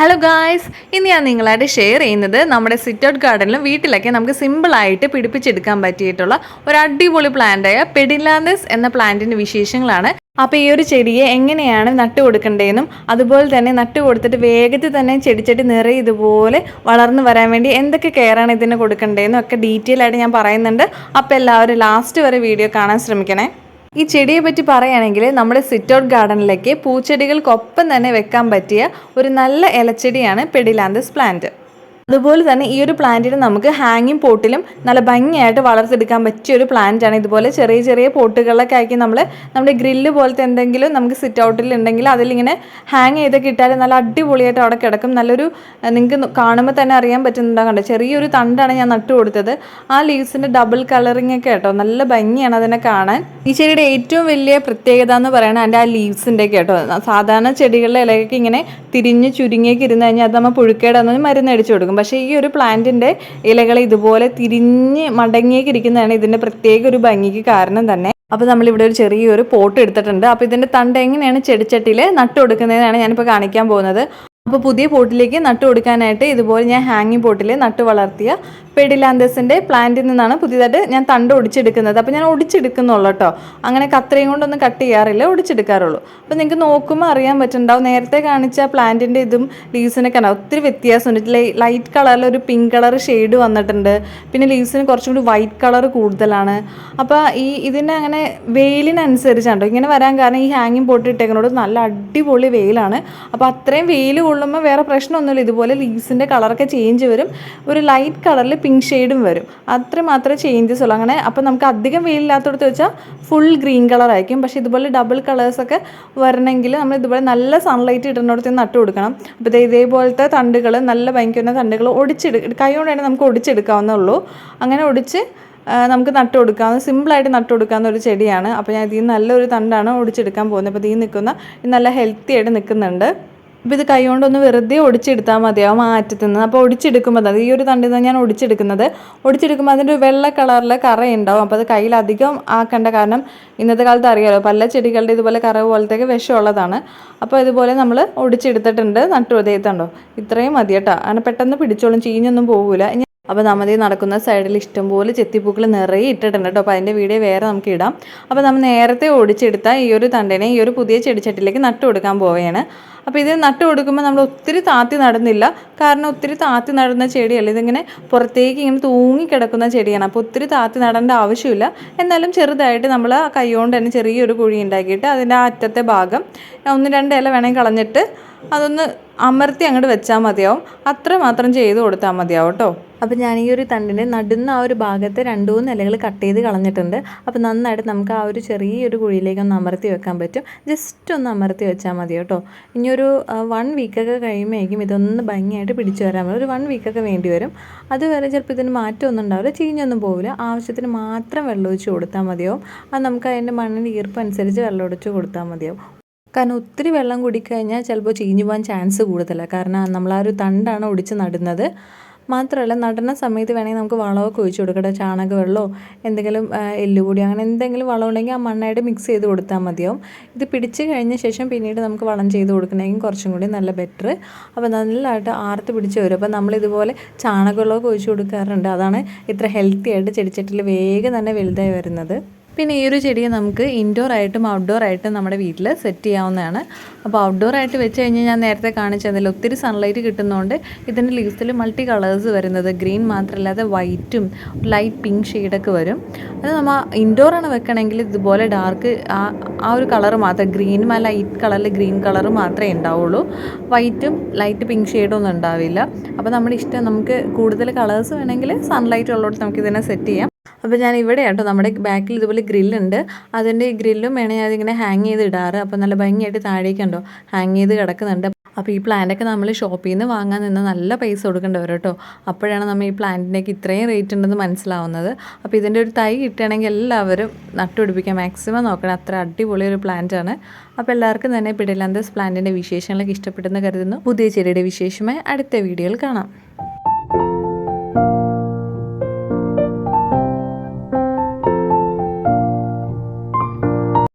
Hello guys ഇന്ന് ഞാൻ നിങ്ങളായിട്ട് ഷെയർ ചെയ്യുന്നത് നമ്മുടെ സിറ്റ് ഔട്ട് ഗാർഡനിലും വീട്ടിലൊക്കെ നമുക്ക് സിമ്പിളായിട്ട് പിടിപ്പിച്ചെടുക്കാൻ പറ്റിയിട്ടുള്ള ഒരു അടിപൊളി പ്ലാന്റായ പെഡിലാന്തസ് എന്ന പ്ലാന്റിന്റെ വിശേഷങ്ങളാണ്. അപ്പോൾ ഈ ഒരു ചെടിയെ എങ്ങനെയാണ് നട്ടു കൊടുക്കേണ്ടതെന്നും അതുപോലെ തന്നെ നട്ടു കൊടുത്തിട്ട് വേഗത്തിൽ തന്നെ ചെടിച്ചെടി നിറയെ ഇതുപോലെ വളർന്നു വരാൻ വേണ്ടി എന്തൊക്കെ കെയറാണ് ഇതിന് കൊടുക്കേണ്ടതെന്നും ഒക്കെ ഡീറ്റെയിൽ ആയിട്ട് ഞാൻ പറയുന്നുണ്ട്. അപ്പോൾ എല്ലാവരും ലാസ്റ്റ് വരെ വീഡിയോ കാണാൻ ശ്രമിക്കണേ. ഈ ചെടിയെ പറ്റി പറയുകയാണെങ്കിൽ നമ്മുടെ സിറ്റ് ഔട്ട് ഗാർഡനിലേക്ക് പൂച്ചെടികൾക്കൊപ്പം തന്നെ വെക്കാൻ പറ്റിയ ഒരു നല്ല ഇലച്ചെടിയാണ് പെഡിലാന്തസ് പ്ലാന്റ് അതുപോലെ തന്നെ ഈ ഒരു പ്ലാന്റിന് നമുക്ക് ഹാങ്ങിങ് പോട്ടിലും നല്ല ഭംഗിയായിട്ട് വളർത്തെടുക്കാൻ പറ്റിയ ഒരു പ്ലാന്റ് ആണ്. ഇതുപോലെ ചെറിയ ചെറിയ പോട്ടുകളിലൊക്കെ ആക്കി നമ്മൾ നമ്മുടെ ഗ്രില്ല് പോലത്തെ എന്തെങ്കിലും നമുക്ക് സിറ്റ് ഔട്ടിൽ ഉണ്ടെങ്കിൽ അതിലിങ്ങനെ ഹാങ് ചെയ്തൊക്കെ ഇട്ടാൽ നല്ല അടിപൊളിയായിട്ട് അവിടെ കിടക്കും. നല്ലൊരു നിങ്ങൾക്ക് കാണുമ്പോൾ തന്നെ അറിയാൻ പറ്റുന്നുണ്ടോ കണ്ടോ? ചെറിയൊരു തണ്ടാണ് ഞാൻ നട്ടു കൊടുത്തത്. ആ ലീവ്സിന്റെ ഡബിൾ കളറിങ് ഒക്കെ കേട്ടോ. നല്ല ഭംഗിയാണ് അതിനെ കാണാൻ. ഈ ചെടിയുടെ ഏറ്റവും വലിയ പ്രത്യേകത എന്ന് പറയുന്നത് അതിന്റെ ആ ലീവ്സിന്റെ കേട്ടോ. സാധാരണ ചെടികളുടെ ഇലയൊക്കെ ഇങ്ങനെ തിരിഞ്ഞ് ചുരുങ്ങിയൊക്കെ ഇരുന്ന് കഴിഞ്ഞാൽ അത് നമ്മൾ പുഴുക്കേടാന്ന് മരുന്ന് അടിച്ചു കൊടുക്കും. പക്ഷേ ഈ ഒരു പ്ലാന്റിന്റെ ഇലകൾ ഇതുപോലെ തിരിഞ്ഞ് മടങ്ങിയൊക്കെ ഇരിക്കുന്നതാണ് ഇതിന്റെ പ്രത്യേക ഒരു ഭംഗിക്ക് കാരണം തന്നെ. അപ്പോൾ നമ്മളിവിടെ ഒരു ചെറിയൊരു പോട്ട് എടുത്തിട്ടുണ്ട്. അപ്പോൾ ഇതിന്റെ തണ്ട് എങ്ങനെയാണ് ചെടിച്ചട്ടിയിൽ നട്ടു കൊടുക്കുന്നതെന്നാണ് ഞാനിപ്പോൾ കാണിക്കാൻ പോകുന്നത്. അപ്പോൾ പുതിയ പോട്ടിലേക്ക് നട്ടു കൊടുക്കാനായിട്ട് ഇതുപോലെ ഞാൻ ഹാങ്ങിങ് പോട്ടിൽ നട്ടു വളർത്തിയ പെഡിലാന്തസിന്റെ പ്ലാന്റിൽ നിന്നാണ് പുതിയതായിട്ട് ഞാൻ തണ്ട് ഒടിച്ചെടുക്കുന്നത്. അപ്പോൾ ഞാൻ ഒടിച്ചെടുക്കുന്നുള്ളൂ കേട്ടോ. അങ്ങനെ കത്രയും കൊണ്ടൊന്നും കട്ട് ചെയ്യാറില്ല ഒടിച്ചെടുക്കാറുള്ളൂ. അപ്പോൾ നിങ്ങൾക്ക് നോക്കുമ്പോൾ അറിയാൻ പറ്റുന്നുണ്ടാവും. നേരത്തെ കാണിച്ച പ്ലാന്റിന്റെ ഇതും ലീവ്സിനൊക്കെ ഉണ്ടാവും ഒത്തിരി വ്യത്യാസമുണ്ട്. ലൈറ്റ് കളറിൽ ഒരു പിങ്ക് കളർ ഷെയ്ഡ് വന്നിട്ടുണ്ട്. പിന്നെ ലീവ്സിന് കുറച്ചും കൂടി വൈറ്റ് കളർ കൂടുതലാണ്. അപ്പോൾ ഈ ഇതിനെ അങ്ങനെ വെയിലിനനുസരിച്ചാണ് ഇങ്ങനെ വരാൻ കാരണം ഈ ഹാങ്ങിങ് പോട്ട് ഇട്ടേക്കുന്നതോട് നല്ല അടിപൊളി വെയിലാണ്. അപ്പോൾ അത്രയും വെയിൽ കൊള്ളുമ്പോൾ വേറെ പ്രശ്നമൊന്നുമില്ല. ഇതുപോലെ ലീവ്സിന്റെ കളറൊക്കെ ചേഞ്ച് വരും. ഒരു ലൈറ്റ് കളറിൽ പിങ്ക് ഷെയ്ഡും വരും. അത്ര മാത്രമേ ചേഞ്ചസ് ഉള്ളൂ. അങ്ങനെ അപ്പോൾ നമുക്ക് അധികം വെയിലില്ലാത്തടത്ത് വെച്ചാൽ ഫുൾ ഗ്രീൻ കളർ ആയിരിക്കും. പക്ഷേ ഇതുപോലെ ഡബിൾ കളേഴ്സൊക്കെ വരണമെങ്കിൽ നമ്മൾ ഇതുപോലെ നല്ല സൺലൈറ്റ് ഇടുന്നിടത്ത് നട്ട് കൊടുക്കണം. അപ്പോൾ ഇതേപോലത്തെ തണ്ടുകൾ നല്ല ഭയങ്കര തണ്ടുകൾ ഒടിച്ചെടു കൈ കൊണ്ട് തന്നെ നമുക്ക് ഒടിച്ചെടുക്കാവുന്നുള്ളൂ അങ്ങനെ ഒടിച്ച് നമുക്ക് നട്ടു കൊടുക്കാവുന്ന സിമ്പിളായിട്ട് നട്ട് കൊടുക്കാവുന്ന ഒരു ചെടിയാണ്. അപ്പോൾ ഞാൻ ഇതിൽ നല്ലൊരു തണ്ടാണ് ഒടിച്ചെടുക്കാൻ പോകുന്നത്. അപ്പോൾ ഇതിൽ നിൽക്കുന്ന നല്ല ഹെൽത്തി ആയിട്ട് നിൽക്കുന്നുണ്ട്. അപ്പോൾ ഇത് കൈ കൊണ്ടൊന്ന് വെറുതെ ഒടിച്ചെടുത്താൽ മതിയാവും ആ അറ്റത്ത് നിന്ന് അപ്പോൾ ഒടിച്ചെടുക്കുമ്പോൾ അത് ഈ ഒരു തണ്ടിൽ നിന്ന് ഞാൻ ഒടിച്ചെടുക്കുന്നത്. ഒടിച്ചെടുക്കുമ്പോൾ അതിന്റെ വെള്ള കളറിലെ കറ ഉണ്ടാവും. അപ്പോൾ അത് കയ്യിലധികം ആക്കേണ്ട കാരണം ഇന്നത്തെ കാലത്ത് അറിയാമല്ലോ പല ചെടികളുടെ ഇതുപോലെ കറ പോലത്തേക്ക് വിഷമുള്ളതാണ്. അപ്പോൾ ഇതുപോലെ നമ്മൾ ഒടിച്ചെടുത്തിട്ടുണ്ട്. നട്ടു ഉദയത്തുണ്ടോ ഇത്രയും മതി കേട്ടോ. അങ്ങനെ പെട്ടെന്ന് പിടിച്ചോളും. ചീഞ്ഞൊന്നും പോകില്ല അപ്പോൾ നമ്മതേ നടക്കുന്ന സൈഡിൽ ഇഷ്ടംപോലെ ചെത്തിപ്പൂക്കൾ നിറയെ ഇട്ടിട്ടുണ്ട് കേട്ടോ. അപ്പോൾ അതിന്റെ വീഡിയോ വേറെ നമുക്ക് ഇടാം. അപ്പോൾ നമ്മൾ നേരത്തെ ഓടിച്ചെടുത്ത ഈ ഒരു തണ്ടിനെ ഈ ഒരു പുതിയ ചെടിച്ചട്ടിലേക്ക് നട്ടു കൊടുക്കാൻ പോവുകയാണ്. അപ്പോൾ ഇത് നട്ടു കൊടുക്കുമ്പോൾ നമ്മൾ ഒത്തിരി താത്തി നടുന്നില്ല. കാരണം ഒത്തിരി താത്തി നടുന്ന ചെടിയല്ല. ഇതിങ്ങനെ പുറത്തേക്ക് ഇങ്ങനെ തൂങ്ങിക്കിടക്കുന്ന ചെടിയാണ്. അപ്പോൾ ഒത്തിരി താത്തി നടേണ്ട ആവശ്യമില്ല. എന്നാലും ചെറുതായിട്ട് നമ്മൾ കൈകൊണ്ട് തന്നെ ചെറിയൊരു കുഴി ഉണ്ടാക്കിയിട്ട് അതിന്റെ അറ്റത്തെ ഭാഗം ഒന്ന് രണ്ട് ഇല വേണമെങ്കിൽ കളഞ്ഞിട്ട് അതൊന്ന് അമർത്തി അങ്ങോട്ട് വെച്ചാൽ മതിയാവും. അത്ര മാത്രം ചെയ്ത് കൊടുത്താൽ മതിയാവും കേട്ടോ. അപ്പോൾ ഞാൻ ഈ ഒരു തണ്ടിന്റെ നടുന്ന ആ ഒരു ഭാഗത്ത് രണ്ട് മൂന്ന് ഇലകൾ കട്ട് ചെയ്ത് കളഞ്ഞിട്ടുണ്ട്. അപ്പോൾ നന്നായിട്ട് നമുക്ക് ആ ഒരു ചെറിയൊരു കുഴിയിലേക്ക് ഒന്ന് അമർത്തി വെക്കാൻ പറ്റും. ജസ്റ്റ് ഒന്ന് അമർത്തി വെച്ചാൽ മതി കേട്ടോ. ഇനി ഒരു വൺ വീക്കൊക്കെ കഴിയുമ്പോഴേക്കും ഇതൊന്ന് ഭംഗിയായിട്ട് പിടിച്ചു വരാൻ പറ്റും. ഒരു വൺ വീക്കൊക്കെ വേണ്ടി വരും. അതുവരെ ചിലപ്പോൾ ഇതിന് മാറ്റമൊന്നും ഉണ്ടാവില്ല. ചീഞ്ഞൊന്നും പോവില്ല. ആവശ്യത്തിന് മാത്രം വെള്ളം ഒഴിച്ച് കൊടുത്താൽ മതിയാവും. അത് നമുക്ക് അതിന്റെ മണ്ണിന്റെ ഈർപ്പം അനുസരിച്ച് വെള്ളം ഒഴിച്ച് കൊടുത്താൽ മതിയാവും. കാരണം ഒത്തിരി വെള്ളം കുടിക്കഴിഞ്ഞാൽ ചിലപ്പോൾ ചീഞ്ഞു പോകാൻ ചാൻസ് കൂടുതലാണ് കാരണം നമ്മൾ ആ ഒരു തണ്ടാണ് ഒടിച്ച് നടുന്നത്. മാത്രമല്ല നടന സമയത്ത് വേണമെങ്കിൽ നമുക്ക് വളമൊക്കെ ഒഴിച്ചു കൊടുക്കട്ടെ. ചാണക വെള്ളമോ എന്തെങ്കിലും എല്ലുപൊടി അങ്ങനെ എന്തെങ്കിലും വളം ഉണ്ടെങ്കിൽ ആ മണ്ണായിട്ട് മിക്സ് ചെയ്ത് കൊടുത്താൽ മതിയാവും. ഇത് പിടിച്ച് കഴിഞ്ഞ ശേഷം പിന്നീട് നമുക്ക് വളം ചെയ്ത് കൊടുക്കണമെങ്കിൽ കുറച്ചും കൂടി നല്ല ബെറ്റർ അപ്പോൾ നല്ലതായിട്ട് ആർത്ത് പിടിച്ച് വരും. അപ്പോൾ നമ്മളിതുപോലെ ചാണകവെള്ളമൊക്കെ ഒഴിച്ചു കൊടുക്കാറുണ്ട്. അതാണ് ഇത്ര ഹെൽത്തി ആയിട്ട് ചെടിച്ചട്ടിൽ വേഗം തന്നെ വലുതായി വരുന്നത്. പിന്നെ ഈ ഒരു ചെടിയെ നമുക്ക് ഇൻഡോർ ആയിട്ടും ഔട്ട്ഡോർ ആയിട്ടും നമ്മുടെ വീട്ടിൽ സെറ്റ് ചെയ്യാവുന്നതാണ്. അപ്പോൾ ഔട്ട്ഡോർ ആയിട്ട് വെച്ച് കഴിഞ്ഞാൽ ഞാൻ നേരത്തെ കാണിച്ചതിൽ ഒത്തിരി സൺലൈറ്റ് കിട്ടുന്നതുകൊണ്ട് ഇതിന്റെ ലീവ്സിൽ മൾട്ടി കളേഴ്സ് വരുന്നത്. ഗ്രീൻ മാത്രമല്ലാതെ വൈറ്റും ലൈറ്റ് പിങ്ക് ഷെയ്ഡൊക്കെ വരും. അത് നമ്മൾ ഇൻഡോർ ആണ് വെക്കണമെങ്കിൽ ഇതുപോലെ ഡാർക്ക് ആ ആ ഒരു കളർ മാത്രം ഗ്രീനും ആ ലൈറ്റ് കളറിൽ ഗ്രീൻ കളർ മാത്രമേ ഉണ്ടാവുള്ളൂ. വൈറ്റും ലൈറ്റ് പിങ്ക് ഷെയ്ഡും ഒന്നും ഉണ്ടാവില്ല. അപ്പോൾ നമ്മുടെ ഇഷ്ടം നമുക്ക് കൂടുതൽ കളേഴ്സ് വേണമെങ്കിൽ സൺലൈറ്റ് ഉള്ളിടത്ത് നമുക്ക് ഇതിനെ സെറ്റ് ചെയ്യാം. അപ്പോൾ ഞാൻ ഇവിടെ കേട്ടോ നമ്മുടെ ബാക്കിൽ ഇതുപോലെ ഗ്രില്ലുണ്ട് അതിന്റെ ഈ ഗ്രില്ലും വേണമെങ്കിൽ അതിങ്ങനെ ഹാങ് ചെയ്ത് ഇടാറ്. അപ്പോൾ നല്ല ഭംഗിയായിട്ട് താഴേക്കുണ്ടോ ഹാങ് ചെയ്ത് കിടക്കുന്നുണ്ട്. അപ്പോൾ ഈ പ്ലാന്റൊക്കെ നമ്മൾ ഷോപ്പിൽ നിന്ന് വാങ്ങാൻ നിന്ന് നല്ല പൈസ കൊടുക്കേണ്ടി വരും കേട്ടോ. അപ്പോഴാണ് നമ്മൾ ഈ പ്ലാന്റിനൊക്കെ ഇത്രയും റേറ്റ് ഉണ്ടെന്ന് മനസ്സിലാവുന്നത്. അപ്പോൾ ഇതിന്റെ ഒരു തൈ കിട്ടുകയാണെങ്കിൽ എല്ലാവരും നട്ടുപിടിപ്പിക്കാൻ മാക്സിമം നോക്കണം. അത്ര അടിപൊളി ഒരു പ്ലാന്റാണ് അപ്പോൾ എല്ലാവർക്കും തന്നെ പിടിലാന്തസ് പ്ലാന്റിന്റെ വിശേഷങ്ങളൊക്കെ ഇഷ്ടപ്പെട്ടെന്ന് കരുതുന്നു. പുതിയ ചെടിയുടെ വിശേഷമായി അടുത്ത വീഡിയോയിൽ കാണാം.